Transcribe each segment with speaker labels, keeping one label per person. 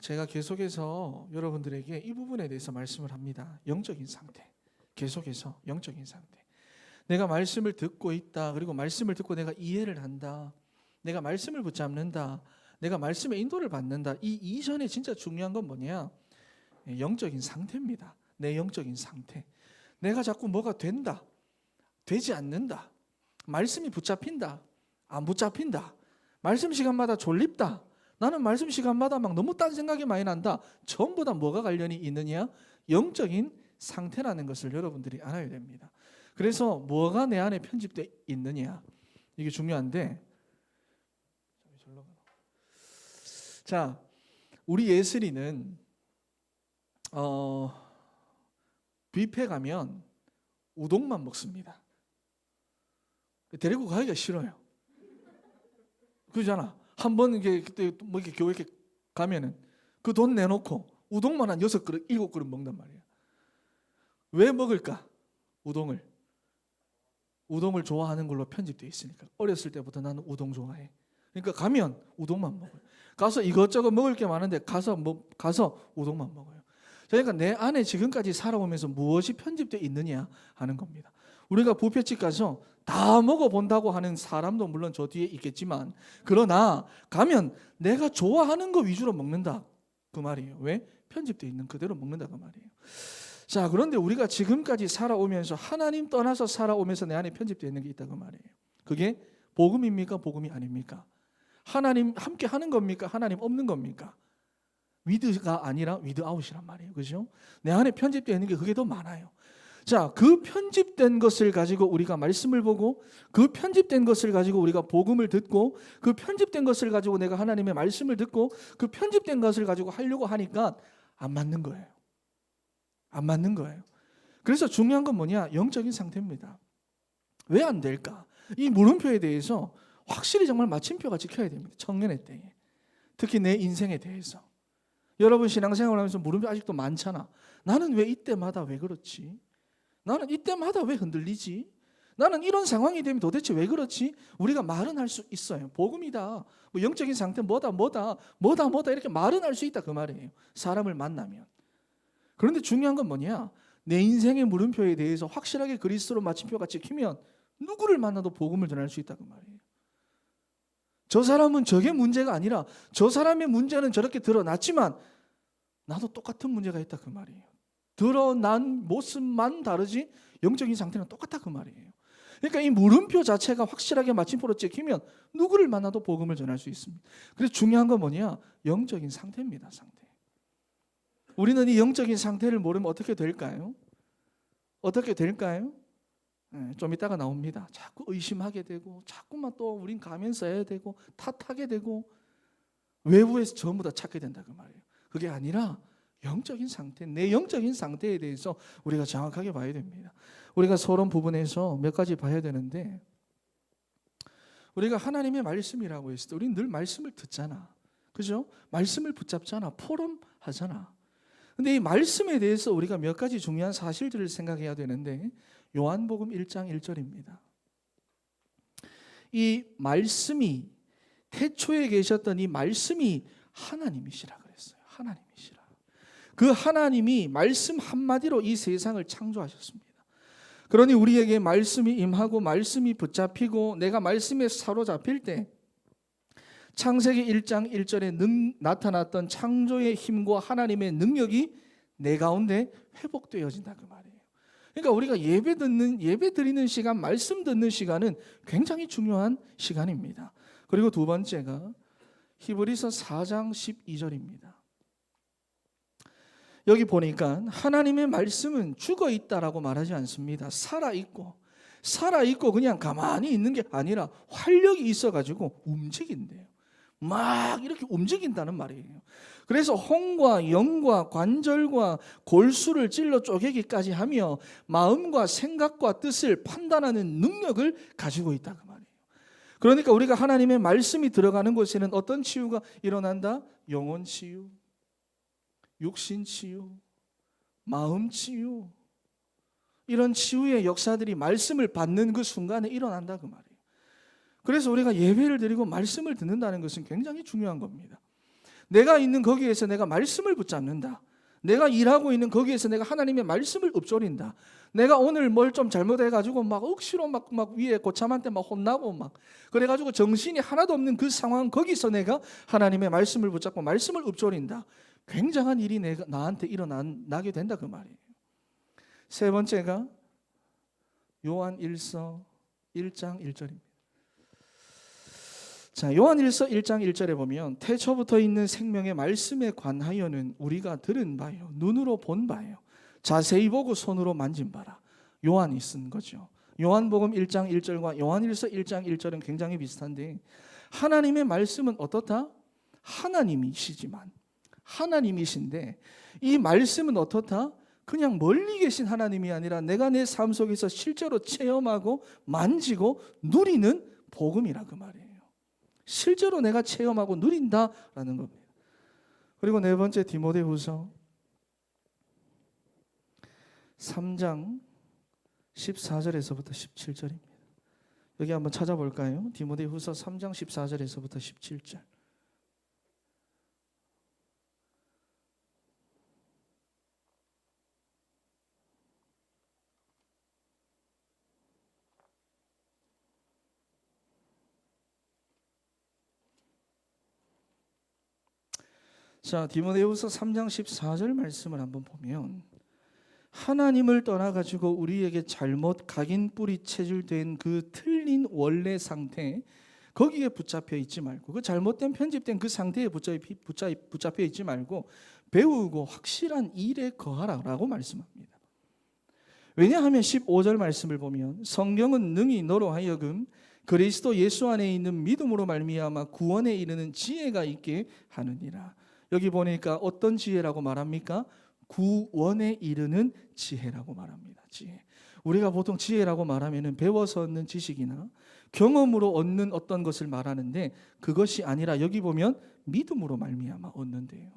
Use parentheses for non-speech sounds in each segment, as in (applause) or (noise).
Speaker 1: 제가 계속해서 여러분들에게 이 부분에 대해서 말씀을 합니다. 영적인 상태. 계속해서 영적인 상태. 내가 말씀을 듣고 있다. 그리고 말씀을 듣고 내가 이해를 한다. 내가 말씀을 붙잡는다. 내가 말씀의 인도를 받는다. 이 이전에 진짜 중요한 건 뭐냐? 예, 영적인 상태입니다. 내 영적인 상태. 내가 자꾸 뭐가 된다. 되지 않는다. 말씀이 붙잡힌다. 안 붙잡힌다. 말씀 시간마다 졸립다. 나는 말씀 시간마다 막 너무 딴 생각이 많이 난다. 전부 다 뭐가 관련이 있느냐? 영적인 상태라는 것을 여러분들이 알아야 됩니다. 그래서 뭐가 내 안에 편집돼 있느냐? 이게 중요한데. 자, 우리 예슬이는 어 뷔페 가면 우동만 먹습니다. 데리고 가기가 싫어요. 그러잖아. 한 번 이게 그때 뭐 이렇게 교회 이렇게 가면은 그 돈 내놓고 우동만 한 여섯 그릇, 일곱 그릇 먹단 말이야. 왜 먹을까? 우동을. 우동을 좋아하는 걸로 편집돼 있으니까. 어렸을 때부터 나는 우동 좋아해. 그러니까 가면 우동만 먹어요. 가서 이것저것 먹을 게 많은데 가서 뭐 가서 우동만 먹어요. 그러니까 내 안에 지금까지 살아오면서 무엇이 편집돼 있느냐 하는 겁니다. 우리가 부페집 가서 다 먹어본다고 하는 사람도 물론 저 뒤에 있겠지만 그러나 가면 내가 좋아하는 거 위주로 먹는다 그 말이에요. 왜? 편집돼 있는 그대로 먹는다 그 말이에요. 자 그런데 우리가 지금까지 살아오면서 하나님 떠나서 살아오면서 내 안에 편집되어 있는 게 있다 그 말이에요. 그게 복음입니까? 복음이 아닙니까? 하나님 함께 하는 겁니까? 하나님 없는 겁니까? 위드가 아니라 위드 아웃이란 말이에요. 그죠? 내 안에 편집되어 있는 게 그게 더 많아요. 자, 그 편집된 것을 가지고 우리가 말씀을 보고 그 편집된 것을 가지고 우리가 복음을 듣고 그 편집된 것을 가지고 내가 하나님의 말씀을 듣고 그 편집된 것을 가지고 하려고 하니까 안 맞는 거예요. 안 맞는 거예요. 그래서 중요한 건 뭐냐? 영적인 상태입니다. 왜 안 될까? 이 물음표에 대해서 확실히 정말 마침표가 지켜야 됩니다. 청년의 때에. 특히 내 인생에 대해서. 여러분 신앙생활 하면서 물음표 아직도 많잖아. 나는 왜 이때마다 왜 그렇지? 나는 이때마다 왜 흔들리지? 나는 이런 상황이 되면 도대체 왜 그렇지? 우리가 말은 할 수 있어요. 복음이다. 뭐 영적인 상태 뭐다 뭐다 뭐다 뭐다 이렇게 말은 할 수 있다 그 말이에요. 사람을 만나면. 그런데 중요한 건 뭐냐? 내 인생의 물음표에 대해서 확실하게 그리스도로 마침표가 찍히면 누구를 만나도 복음을 전할 수 있다 그 말이에요. 저 사람은 저게 문제가 아니라 저 사람의 문제는 저렇게 드러났지만 나도 똑같은 문제가 있다 그 말이에요. 드러난 모습만 다르지 영적인 상태는 똑같다 그 말이에요. 그러니까 이 물음표 자체가 확실하게 마침표로 찍히면 누구를 만나도 복음을 전할 수 있습니다. 그래서 중요한 건 뭐냐? 영적인 상태입니다. 상태. 우리는 이 영적인 상태를 모르면 어떻게 될까요? 어떻게 될까요? 네, 좀 이따가 나옵니다. 자꾸 의심하게 되고 자꾸만 또 우린 가면 써야 되고 탓하게 되고 외부에서 전부 다 찾게 된다 그 말이에요. 그게 아니라 영적인 상태, 내 영적인 상태에 대해서 우리가 정확하게 봐야 됩니다. 우리가 서론 부분에서 몇 가지 봐야 되는데 우리가 하나님의 말씀이라고 했을 때 우리는 늘 말씀을 듣잖아. 그죠? 말씀을 붙잡잖아. 포럼하잖아. 근데 이 말씀에 대해서 우리가 몇 가지 중요한 사실들을 생각해야 되는데 요한복음 1장 1절입니다. 이 말씀이 태초에 계셨던 이 말씀이 하나님이시라 그랬어요. 하나님이시라. 그 하나님이 말씀 한마디로 이 세상을 창조하셨습니다. 그러니 우리에게 말씀이 임하고 말씀이 붙잡히고 내가 말씀에 사로잡힐 때 창세기 1장 1절에 능, 나타났던 창조의 힘과 하나님의 능력이 내 가운데 회복되어진다 그 말이에요. 그러니까 우리가 예배 듣는 예배 드리는 시간, 말씀 듣는 시간은 굉장히 중요한 시간입니다. 그리고 두 번째가 히브리서 4장 12절입니다. 여기 보니까 하나님의 말씀은 죽어 있다라고 말하지 않습니다. 살아 있고 살아 있고 그냥 가만히 있는 게 아니라 활력이 있어 가지고 움직인대요. 막 이렇게 움직인다는 말이에요. 그래서 홍과 영과 관절과 골수를 찔러 쪼개기까지 하며 마음과 생각과 뜻을 판단하는 능력을 가지고 있다 그 말이에요. 그러니까 우리가 하나님의 말씀이 들어가는 곳에는 어떤 치유가 일어난다? 영혼 치유, 육신 치유, 마음 치유. 이런 치유의 역사들이 말씀을 받는 그 순간에 일어난다 그 말이에요. 그래서 우리가 예배를 드리고 말씀을 듣는다는 것은 굉장히 중요한 겁니다. 내가 있는 거기에서 내가 말씀을 붙잡는다. 내가 일하고 있는 거기에서 내가 하나님의 말씀을 읊조린다. 내가 오늘 뭘 좀 잘못해가지고 막 억지로 막, 막 위에 고참한테 막 혼나고 막 그래가지고 정신이 하나도 없는 그 상황 거기서 내가 하나님의 말씀을 붙잡고 말씀을 읊조린다. 굉장한 일이 내가 나한테 일어나게 된다 그 말이에요. 세 번째가 요한 1서 1장 1절입니다. 자, 요한일서 1장 1절에 보면 태초부터 있는 생명의 말씀에 관하여는 우리가 들은 바요 눈으로 본 바요 자세히 보고 손으로 만진 바라 요한이 쓴 거죠. 요한복음 1장 1절과 요한일서 1장 1절은 굉장히 비슷한데 하나님의 말씀은 어떻다? 하나님이시지만 하나님이신데 이 말씀은 어떻다? 그냥 멀리 계신 하나님이 아니라 내가 내 삶 속에서 실제로 체험하고 만지고 누리는 복음이라 그 말이에요. 실제로 내가 체험하고 누린다라는 겁니다. 그리고 네 번째 디모데후서 3장 14절에서부터 17절입니다. 여기 한번 찾아볼까요? 디모데후서 3장 14절에서부터 17절. 자, 디모데후서 3장 14절 말씀을 한번 보면 하나님을 떠나 가지고 우리에게 잘못 각인 뿌리 체질된 그 틀린 원래 상태 거기에 붙잡혀 있지 말고 그 잘못된 편집된 그 상태에 붙잡혀, 있지 말고 배우고 확실한 일에 거하라라고 말씀합니다. 왜냐하면 15절 말씀을 보면 성경은 능히 너로 하여금 그리스도 예수 안에 있는 믿음으로 말미암아 구원에 이르는 지혜가 있게 하느니라. 여기 보니까 어떤 지혜라고 말합니까? 구원에 이르는 지혜라고 말합니다. 지혜. 우리가 보통 지혜라고 말하면은 배워서 얻는 지식이나 경험으로 얻는 어떤 것을 말하는데 그것이 아니라 여기 보면 믿음으로 말미암아 얻는데요.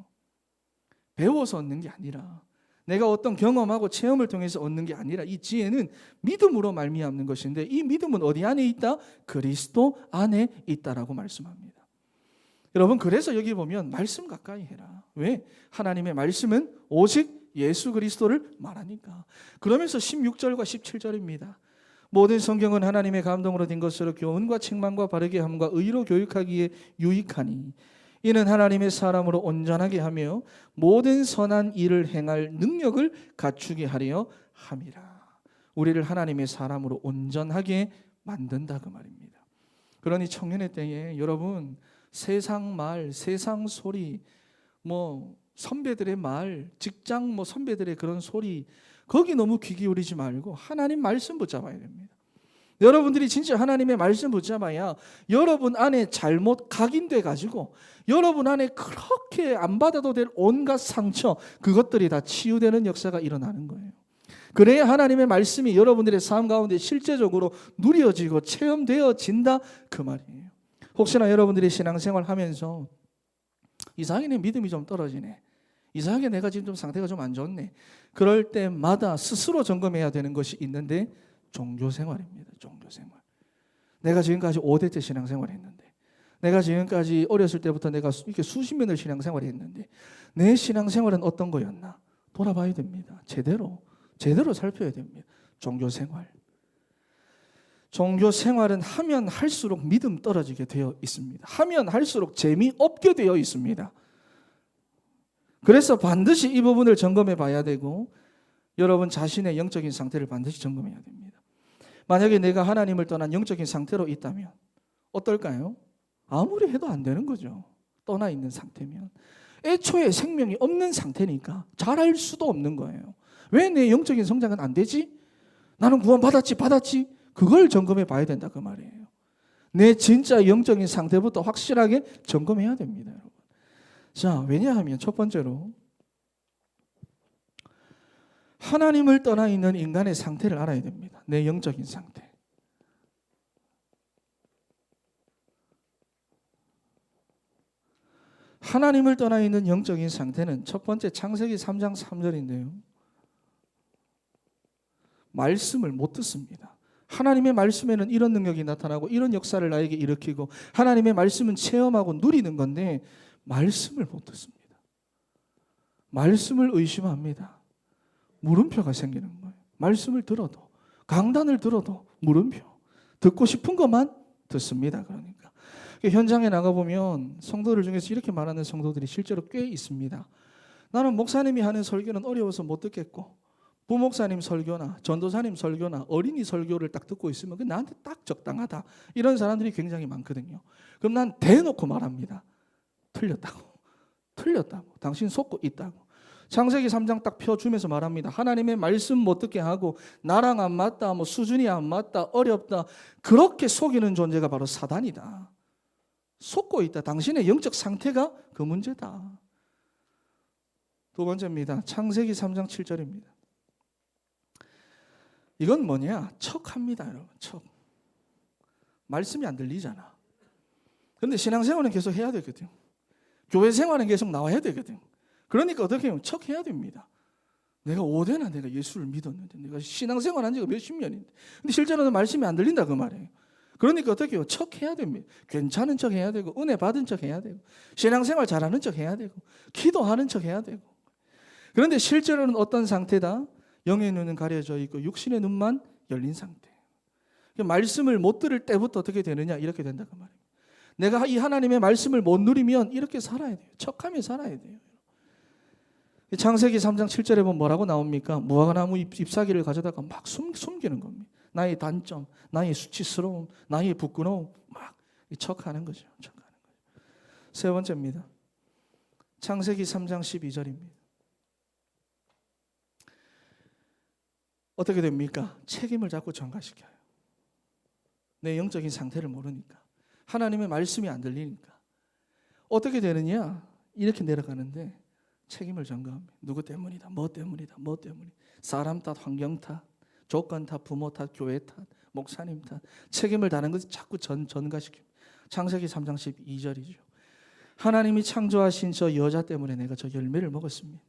Speaker 1: 배워서 얻는 게 아니라 내가 어떤 경험하고 체험을 통해서 얻는 게 아니라 이 지혜는 믿음으로 말미암는 것인데 이 믿음은 어디 안에 있다? 그리스도 안에 있다라고 말씀합니다. 여러분 그래서 여기 보면 말씀 가까이 해라. 왜? 하나님의 말씀은 오직 예수 그리스도를 말하니까. 그러면서 16절과 17절입니다. 모든 성경은 하나님의 감동으로 된 것으로 교훈과 책망과 바르게 함과 의로 교육하기에 유익하니 이는 하나님의 사람으로 온전하게 하며 모든 선한 일을 행할 능력을 갖추게 하려 함이라. 우리를 하나님의 사람으로 온전하게 만든다 그 말입니다. 그러니 청년의 때에 여러분 세상 말, 세상 소리, 뭐 선배들의 말, 직장 뭐 선배들의 그런 소리 거기 너무 귀 기울이지 말고 하나님 말씀 붙잡아야 됩니다. 여러분들이 진짜 하나님의 말씀 붙잡아야 여러분 안에 잘못 각인돼 가지고 여러분 안에 그렇게 안 받아도 될 온갖 상처 그것들이 다 치유되는 역사가 일어나는 거예요. 그래야 하나님의 말씀이 여러분들의 삶 가운데 실제적으로 누려지고 체험되어진다 그 말이에요. 혹시나 여러분들이 신앙생활 하면서 이상하게 내 믿음이 좀 떨어지네. 이상하게 내가 지금 좀 상태가 좀 안 좋네. 그럴 때마다 스스로 점검해야 되는 것이 있는데 종교 생활입니다. 종교 생활. 내가 지금까지 5대째 신앙생활 했는데 내가 지금까지 어렸을 때부터 내가 이렇게 수십 년을 신앙생활 했는데 내 신앙생활은 어떤 거였나? 돌아봐야 됩니다. 제대로 제대로 살펴야 됩니다. 종교 생활. 종교 생활은 하면 할수록 믿음 떨어지게 되어 있습니다. 하면 할수록 재미없게 되어 있습니다. 그래서 반드시 이 부분을 점검해 봐야 되고 여러분 자신의 영적인 상태를 반드시 점검해야 됩니다. 만약에 내가 하나님을 떠난 영적인 상태로 있다면 어떨까요? 아무리 해도 안 되는 거죠. 떠나 있는 상태면. 애초에 생명이 없는 상태니까 잘할 수도 없는 거예요. 왜 내 영적인 성장은 안 되지? 나는 구원 받았지, 받았지. 그걸 점검해 봐야 된다 그 말이에요. 내 진짜 영적인 상태부터 확실하게 점검해야 됩니다, 여러분. 자, 왜냐하면 첫 번째로 하나님을 떠나 있는 인간의 상태를 알아야 됩니다. 내 영적인 상태. 하나님을 떠나 있는 영적인 상태는 첫 번째 창세기 3장 3절인데요. 말씀을 못 듣습니다. 하나님의 말씀에는 이런 능력이 나타나고 이런 역사를 나에게 일으키고 하나님의 말씀은 체험하고 누리는 건데 말씀을 못 듣습니다. 말씀을 의심합니다. 물음표가 생기는 거예요. 말씀을 들어도 강단을 들어도 물음표. 듣고 싶은 것만 듣습니다. 그러니까 현장에 나가 보면 성도들 중에서 이렇게 말하는 성도들이 실제로 꽤 있습니다. 나는 목사님이 하는 설교는 어려워서 못 듣겠고 부목사님 설교나 전도사님 설교나 어린이 설교를 딱 듣고 있으면 그 나한테 딱 적당하다 이런 사람들이 굉장히 많거든요. 그럼 난 대놓고 말합니다. 틀렸다고, 틀렸다고, 당신 속고 있다고. 창세기 3장 딱 펴주면서 말합니다. 하나님의 말씀 못 듣게 하고 나랑 안 맞다, 뭐 수준이 안 맞다, 어렵다 그렇게 속이는 존재가 바로 사단이다. 속고 있다. 당신의 영적 상태가 그 문제다. 두 번째입니다. 창세기 3장 7절입니다. 이건 뭐냐? 척합니다, 여러분. 척. 말씀이 안 들리잖아. 근데 신앙생활은 계속 해야 되거든. 교회 생활은 계속 나와야 되거든. 그러니까 어떻게 하면 척해야 됩니다. 내가 오대나 내가 예수를 믿었는데 내가 신앙생활 한 지가 몇십 년인데 근데 실제로는 말씀이 안 들린다 그 말이에요. 그러니까 어떻게 해요? 척해야 됩니다. 괜찮은 척 해야 되고 은혜 받은 척 해야 되고 신앙생활 잘하는 척 해야 되고 기도하는 척 해야 되고 그런데 실제로는 어떤 상태다? 영의 눈은 가려져 있고 육신의 눈만 열린 상태. 그러니까 말씀을 못 들을 때부터 어떻게 되느냐 이렇게 된다 그 말이에요. 내가 이 하나님의 말씀을 못 누리면 이렇게 살아야 돼요. 척하며 살아야 돼요. 창세기 3장 7절에 보면 뭐라고 나옵니까? 무화과나무 잎사귀를 가져다가 막 숨, 숨기는 겁니다. 나의 단점, 나의 수치스러움, 나의 부끄러움 막 척하는 거죠. 척하는 거죠. 세 번째입니다. 창세기 3장 12절입니다. 어떻게 됩니까? 책임을 자꾸 전가시켜요. 내 영적인 상태를 모르니까. 하나님의 말씀이 안 들리니까. 어떻게 되느냐? 이렇게 내려가는데 책임을 전가합니다. 누구 때문이다. 뭐 때문이다. 뭐 때문이다. 사람 탓, 환경 탓, 조건 탓, 부모 탓, 교회 탓, 목사님 탓. 책임을 다는 것을 자꾸 전, 전가시킵니다. 창세기 3장 12절이죠. 하나님이 창조하신 저 여자 때문에 내가 저 열매를 먹었습니다.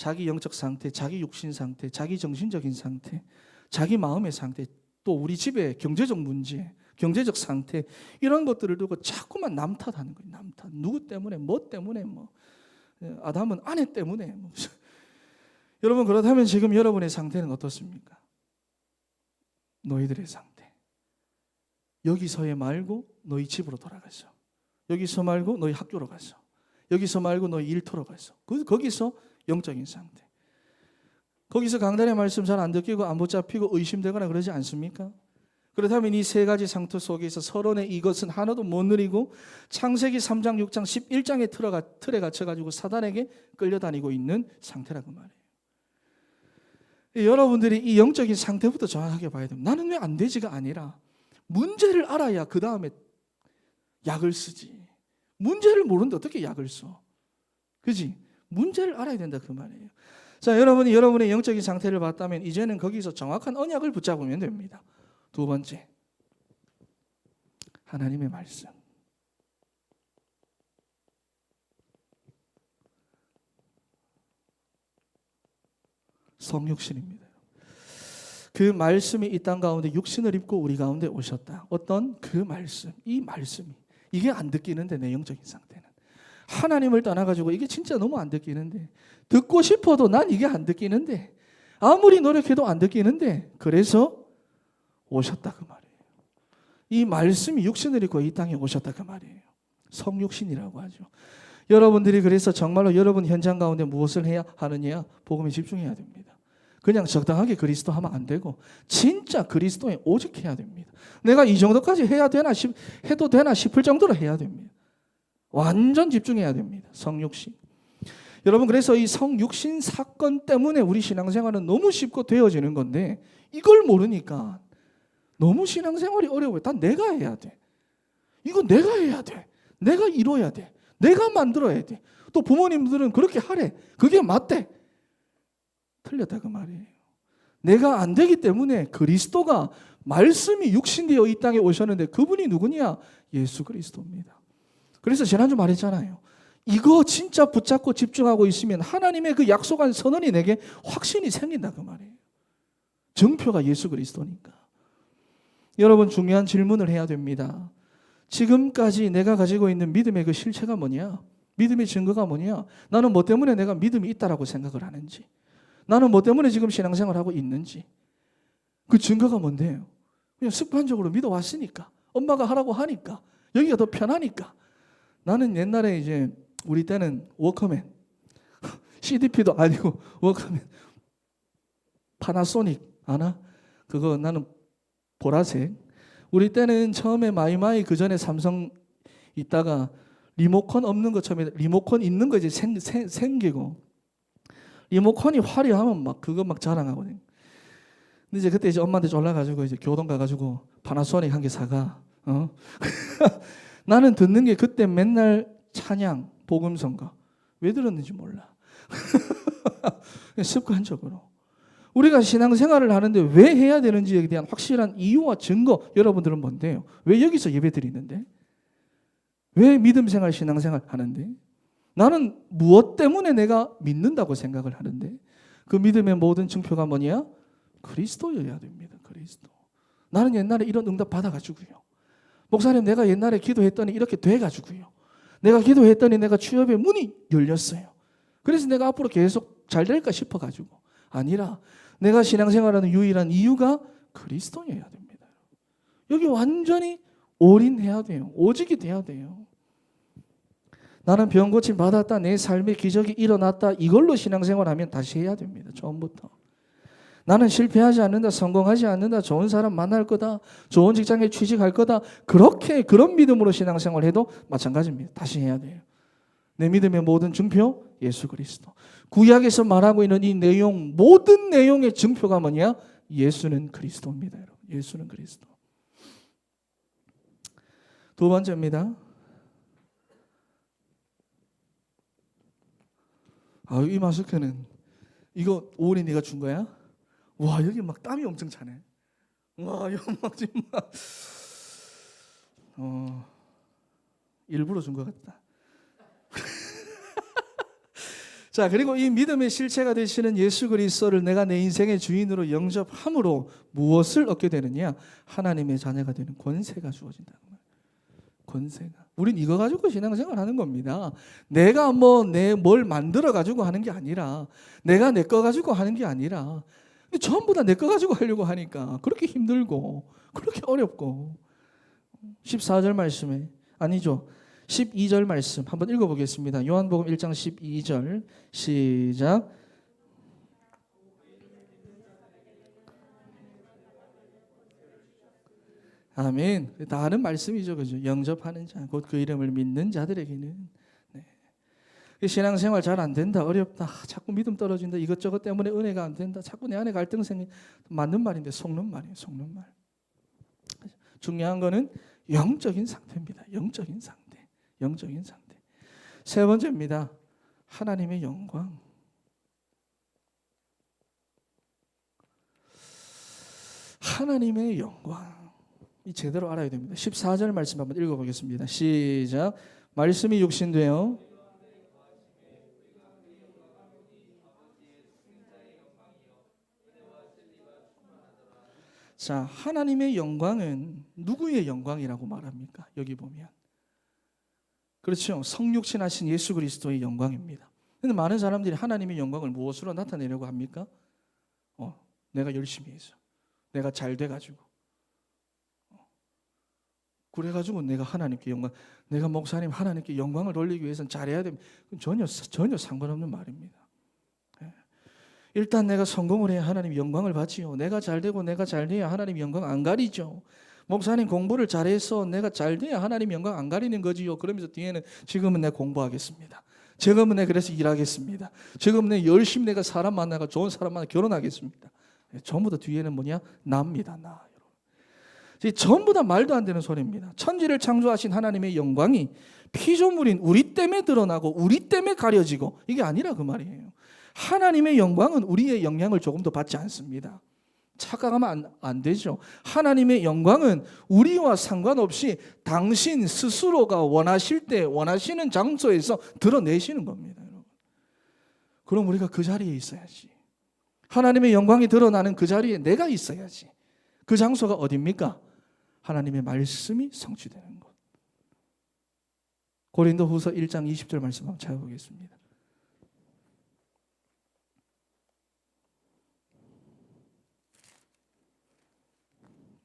Speaker 1: 자기 영적 상태, 자기 육신 상태, 자기 정신적인 상태, 자기 마음의 상태, 또 우리 집의 경제적 문제, 경제적 상태 이런 것들을 두고 자꾸만 남 탓하는 거예요. 남 탓. 누구 때문에, 뭐 때문에, 뭐 아담은 아내 때문에. 뭐. (laughs) 여러분 그렇다면 지금 여러분의 상태는 어떻습니까? 너희들의 상태. 여기서에 말고 너희 집으로 돌아가서. 여기서 말고 너희 학교로 가서. 여기서 말고 너희 일터로 가서. 그 거기서 영적인 상태. 거기서 강단의 말씀 잘 안 듣기고 안 붙잡히고 의심되거나 그러지 않습니까? 그렇다면 이 세 가지 상태 속에서 서론의 이것은 하나도 못 누리고 창세기 3장, 6장, 11장에 틀어가, 틀에 갇혀가지고 사단에게 끌려다니고 있는 상태라고 말해요. 여러분들이 이 영적인 상태부터 정확하게 봐야 됩니다. 나는 왜 안 되지가 아니라 문제를 알아야 그 다음에 약을 쓰지. 문제를 모르는데 어떻게 약을 써? 그지? 문제를 알아야 된다 그 말이에요. 자, 여러분이 여러분의 영적인 상태를 봤다면 이제는 거기서 정확한 언약을 붙잡으면 됩니다. 두 번째, 하나님의 말씀. 성육신입니다. 그 말씀이 이 땅 가운데 육신을 입고 우리 가운데 오셨다. 어떤 그 말씀, 이 말씀이 이게 안 듣기는데 내 영적인 상태는 하나님을 떠나가지고 이게 진짜 너무 안 듣기는데 듣고 싶어도 난 이게 안 듣기는데 아무리 노력해도 안 듣기는데 그래서 오셨다 그 말이에요. 이 말씀이 육신을 입고 이 땅에 오셨다 그 말이에요. 성육신이라고 하죠. 여러분들이 그래서 정말로 여러분 현장 가운데 무엇을 해야 하느냐? 복음에 집중해야 됩니다. 그냥 적당하게 그리스도 하면 안 되고 진짜 그리스도에 오직 해야 됩니다. 내가 이 정도까지 해야 되나 싶, 해도 되나 싶을 정도로 해야 됩니다. 완전 집중해야 됩니다. 성육신. 여러분 그래서 이 성육신 사건 때문에 우리 신앙생활은 너무 쉽고 되어지는 건데 이걸 모르니까 너무 신앙생활이 어려워요. 다 내가 해야 돼. 이거 내가 해야 돼. 내가 이뤄야 돼. 내가 만들어야 돼. 또 부모님들은 그렇게 하래. 그게 맞대. 틀렸다 그 말이에요. 내가 안 되기 때문에 그리스도가 말씀이 육신되어 이 땅에 오셨는데 그분이 누구냐? 예수 그리스도입니다. 그래서 지난주 말했잖아요. 이거 진짜 붙잡고 집중하고 있으면 하나님의 그 약속한 선언이 내게 확신이 생긴다 그 말이에요. 정표가 예수 그리스도니까. 여러분 중요한 질문을 해야 됩니다. 지금까지 내가 가지고 있는 믿음의 그 실체가 뭐냐? 믿음의 증거가 뭐냐? 나는 뭐 때문에 내가 믿음이 있다라고 생각을 하는지, 나는 뭐 때문에 지금 신앙생활 하고 있는지, 그 증거가 뭔데요? 그냥 습관적으로 믿어왔으니까, 엄마가 하라고 하니까, 여기가 더 편하니까. 나는 옛날에 이제 우리 때는 워커맨, (laughs) CDP도 아니고 (laughs) 워커맨, 파나소닉 아나? 그거 나는 보라색. 우리 때는 처음에 마이마이 그 전에 삼성 있다가 리모컨 없는 것 처음에 리모컨 있는 거 이제 생, 생, 생기고 리모컨이 화려하면 막 그거 막 자랑하거든. 근데 이제 그때 이제 엄마한테 졸라가지고 이제 교동 가가지고 파나소닉 한 개 사가. 어? (laughs) 나는 듣는 게 그때 맨날 찬양, 복음성가 왜 들었는지 몰라. (laughs) 습관적으로. 우리가 신앙생활을 하는데 왜 해야 되는지에 대한 확실한 이유와 증거 여러분들은 뭔데요? 왜 여기서 예배 드리는데? 왜 믿음 생활, 신앙생활 하는데? 나는 무엇 때문에 내가 믿는다고 생각을 하는데 그 믿음의 모든 증표가 뭐냐? 그리스도여야 됩니다. 그리스도. 나는 옛날에 이런 응답 받아가지고요. 목사님 내가 옛날에 기도했더니 이렇게 돼가지고요. 내가 기도했더니 내가 취업의 문이 열렸어요. 그래서 내가 앞으로 계속 잘 될까 싶어가지고 아니라 내가 신앙생활하는 유일한 이유가 그리스도여야 됩니다. 여기 완전히 올인해야 돼요. 오직이 돼야 돼요. 나는 병 고침 받았다. 내 삶의 기적이 일어났다. 이걸로 신앙생활하면 다시 해야 됩니다. 처음부터. 나는 실패하지 않는다. 성공하지 않는다. 좋은 사람 만날 거다. 좋은 직장에 취직할 거다. 그렇게 그런 믿음으로 신앙생활 해도 마찬가지입니다. 다시 해야 돼요. 내 믿음의 모든 증표 예수 그리스도. 구약에서 말하고 있는 이 내용 모든 내용의 증표가 뭐냐? 예수는 그리스도입니다, 여러분. 예수는 그리스도. 두 번째입니다. 아, 이 마스크는 이거 오은이 네가 준 거야? 와, 여기 막 땀이 엄청 차네. 와, (laughs) 이거 막 지금 막 어, 일부러 준 것 같다. (laughs) 자, 그리고 이 믿음의 실체가 되시는 예수 그리스도를 내가 내 인생의 주인으로 영접함으로 무엇을 얻게 되느냐? 하나님의 자녀가 되는 권세가 주어진다는 거예요. 권세가. 우린 이거 가지고 신앙생활 하는 겁니다. 내가 뭐 내 뭘 만들어 가지고 하는 게 아니라 내가 내 거 가지고 하는 게 아니라 근데 전부 다 내 거 가지고 하려고 하니까 그렇게 힘들고 그렇게 어렵고 14절 말씀에 아니죠. 12절 말씀 한번 읽어보겠습니다. 요한복음 1장 12절 시작. 아멘. 다 아는 말씀이죠, 그죠? 영접하는 자, 곧 그 이름을 믿는 자들에게는 신앙생활 잘 안 된다, 어렵다, 자꾸 믿음 떨어진다, 이것저것 때문에 은혜가 안 된다, 자꾸 내 안에 갈등 생기 맞는 말인데 속는 말이에요, 속는 말. 중요한 거는 영적인 상태입니다. 영적인 상태. 영적인 상태. 세 번째입니다. 하나님의 영광. 하나님의 영광. 이 제대로 알아야 됩니다. 14절 말씀 한번 읽어 보겠습니다. 시작. 말씀이 육신되어 자, 하나님의 영광은 누구의 영광이라고 말합니까? 여기 보면. 그렇죠. 성육신 하신 예수 그리스도의 영광입니다. 근데 많은 사람들이 하나님의 영광을 무엇으로 나타내려고 합니까? 어, 내가 열심히 해서. 내가 잘 돼 가지고. 어, 그래 가지고 내가 하나님께 영광, 내가 목사님 하나님께 영광을 돌리기 위해서는 잘해야 됩니다. 전혀, 전혀 상관없는 말입니다. 예. 일단 내가 성공을 해야 하나님 영광을 받지요. 내가 잘 되고 내가 잘 돼야 하나님 영광 안 가리죠. 목사님 공부를 잘해서 내가 잘 돼야 하나님 영광 안 가리는 거지요. 그러면서 뒤에는 지금은 내 공부하겠습니다. 지금은 내 그래서 일하겠습니다. 지금은 내 열심히 내가 사람 만나가 좋은 사람 만나 결혼하겠습니다. 예, 전부 다 뒤에는 뭐냐? 나입니다. 나. 전부 다 말도 안 되는 소리입니다. 천지를 창조하신 하나님의 영광이 피조물인 우리 때문에 드러나고 우리 때문에 가려지고 이게 아니라 그 말이에요. 하나님의 영광은 우리의 영향을 조금 더 받지 않습니다. 착각하면 안, 안 되죠. 하나님의 영광은 우리와 상관없이 당신 스스로가 원하실 때 원하시는 장소에서 드러내시는 겁니다. 여러분. 그럼 우리가 그 자리에 있어야지. 하나님의 영광이 드러나는 그 자리에 내가 있어야지. 그 장소가 어디입니까? 하나님의 말씀이 성취되는 곳. 고린도 후서 1장 20절 말씀 한번 찾아보겠습니다.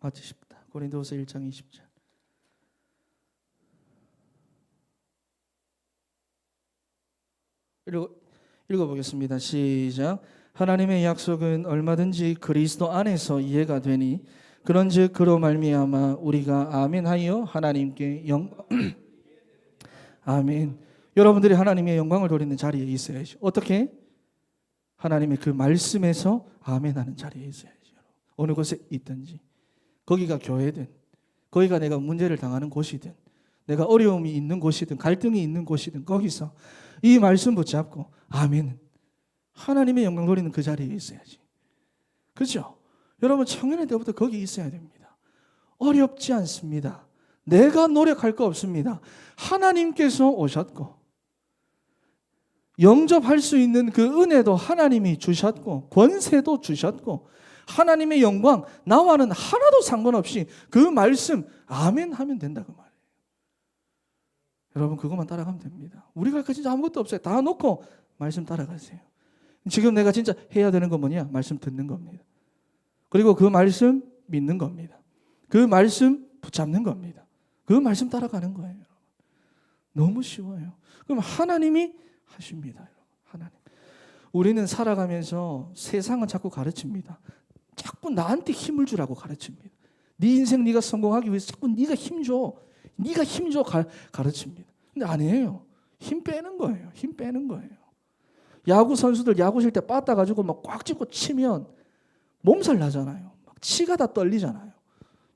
Speaker 1: 맞으십니다. 고린도후서 1장 20절. 읽어, 읽어 보겠습니다. 시작. 하나님의 약속은 얼마든지 그리스도 안에서 이해가 되니 그런즉 그로 말미암아 우리가 아멘하여 하나님께 영 (clears throat) 아멘. 여러분들이 하나님의 영광을 돌리는 자리에 있어야죠. 어떻게? 하나님의 그 말씀에서 아멘하는 자리에 있어야죠. 어느 곳에 있든지 거기가 교회든 거기가 내가 문제를 당하는 곳이든 내가 어려움이 있는 곳이든 갈등이 있는 곳이든 거기서 이 말씀 붙잡고 아멘. 하나님의 영광 돌리는 그 자리에 있어야지. 그렇죠? 여러분 청년의 때부터 거기 있어야 됩니다. 어렵지 않습니다. 내가 노력할 거 없습니다. 하나님께서 오셨고 영접할 수 있는 그 은혜도 하나님이 주셨고 권세도 주셨고 하나님의 영광 나와는 하나도 상관없이 그 말씀 아멘 하면 된다 그 말이에요. 여러분 그것만 따라가면 됩니다. 우리가 할거 진짜 아무것도 없어요. 다 놓고 말씀 따라가세요. 지금 내가 진짜 해야 되는 건 뭐냐? 말씀 듣는 겁니다. 그리고 그 말씀 믿는 겁니다. 그 말씀 붙잡는 겁니다. 그 말씀 따라가는 거예요. 너무 쉬워요. 그럼 하나님이 하십니다. 하나님. 우리는 살아가면서 세상은 자꾸 가르칩니다. 자꾸 나한테 힘을 주라고 가르칩니다. 네 인생 네가 성공하기 위해서 자꾸 네가 힘 줘. 네가 힘줘 가르칩니다. 근데 아니에요. 힘 빼는 거예요. 힘 빼는 거예요. 야구 선수들 야구 칠때 빠따 가지고 막꽉 쥐고 치면 몸살 나잖아요. 막 치가 다 떨리잖아요.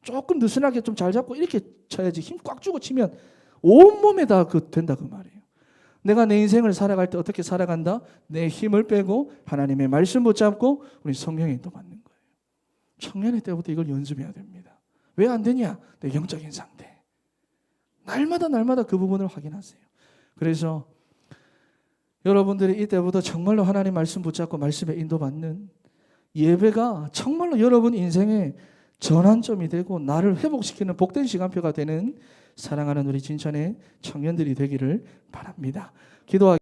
Speaker 1: 조금 느슨하게 좀 잘 잡고 이렇게 쳐야지 힘 꽉 주고 치면 온 몸에 다 그 된다 그 말이에요. 내가 내 인생을 살아갈 때 어떻게 살아간다? 내 힘을 빼고 하나님의 말씀 붙잡고 우리 성령의 인도 받는 거예요. 청년의 때부터 이걸 연습해야 됩니다. 왜 안 되냐? 내 영적인 상태. 날마다 날마다 그 부분을 확인하세요. 그래서 여러분들이 이때부터 정말로 하나님 말씀 붙잡고 말씀에 인도받는 예배가 정말로 여러분 인생의 전환점이 되고 나를 회복시키는 복된 시간표가 되는 사랑하는 우리 진천의 청년들이 되기를 바랍니다. 기도하